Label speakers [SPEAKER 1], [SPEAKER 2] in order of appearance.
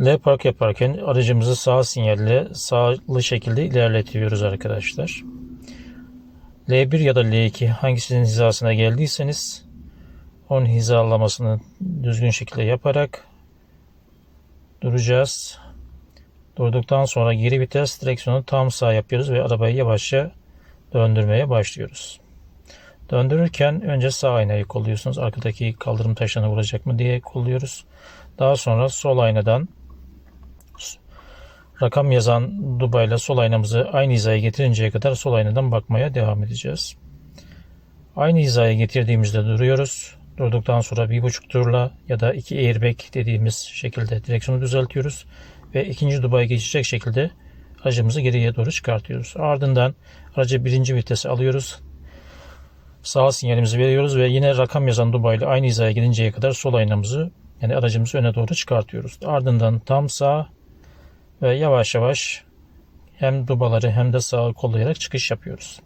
[SPEAKER 1] L park yaparken aracımızı sağ sinyalle sağlı şekilde ilerletiyoruz arkadaşlar. L1 ya da L2 hangisinin hizasına geldiyseniz onun hizalamasını düzgün şekilde yaparak duracağız. Durduktan sonra geri vites direksiyonu tam sağ yapıyoruz ve arabayı yavaşça döndürmeye başlıyoruz. Döndürürken önce sağ aynayı kolluyorsunuz. Arkadaki kaldırım taşlarına vuracak mı diye kolluyoruz. Daha sonra sol aynadan rakam yazan dubayla sol aynamızı aynı hizaya getirinceye kadar sol aynadan bakmaya devam edeceğiz. Aynı hizaya getirdiğimizde duruyoruz. Durduktan sonra bir buçuk turla ya da iki airbag dediğimiz şekilde direksiyonu düzeltiyoruz. Ve ikinci dubaya geçecek şekilde aracımızı geriye doğru çıkartıyoruz. Ardından aracı birinci vitese alıyoruz. Sağ sinyalimizi veriyoruz ve yine rakam yazan dubayla aynı hizaya gelinceye kadar sol aynamızı yani aracımızı öne doğru çıkartıyoruz. Ardından tam sağ ve yavaş yavaş hem dubaları hem de sağı kollayarak çıkış yapıyoruz.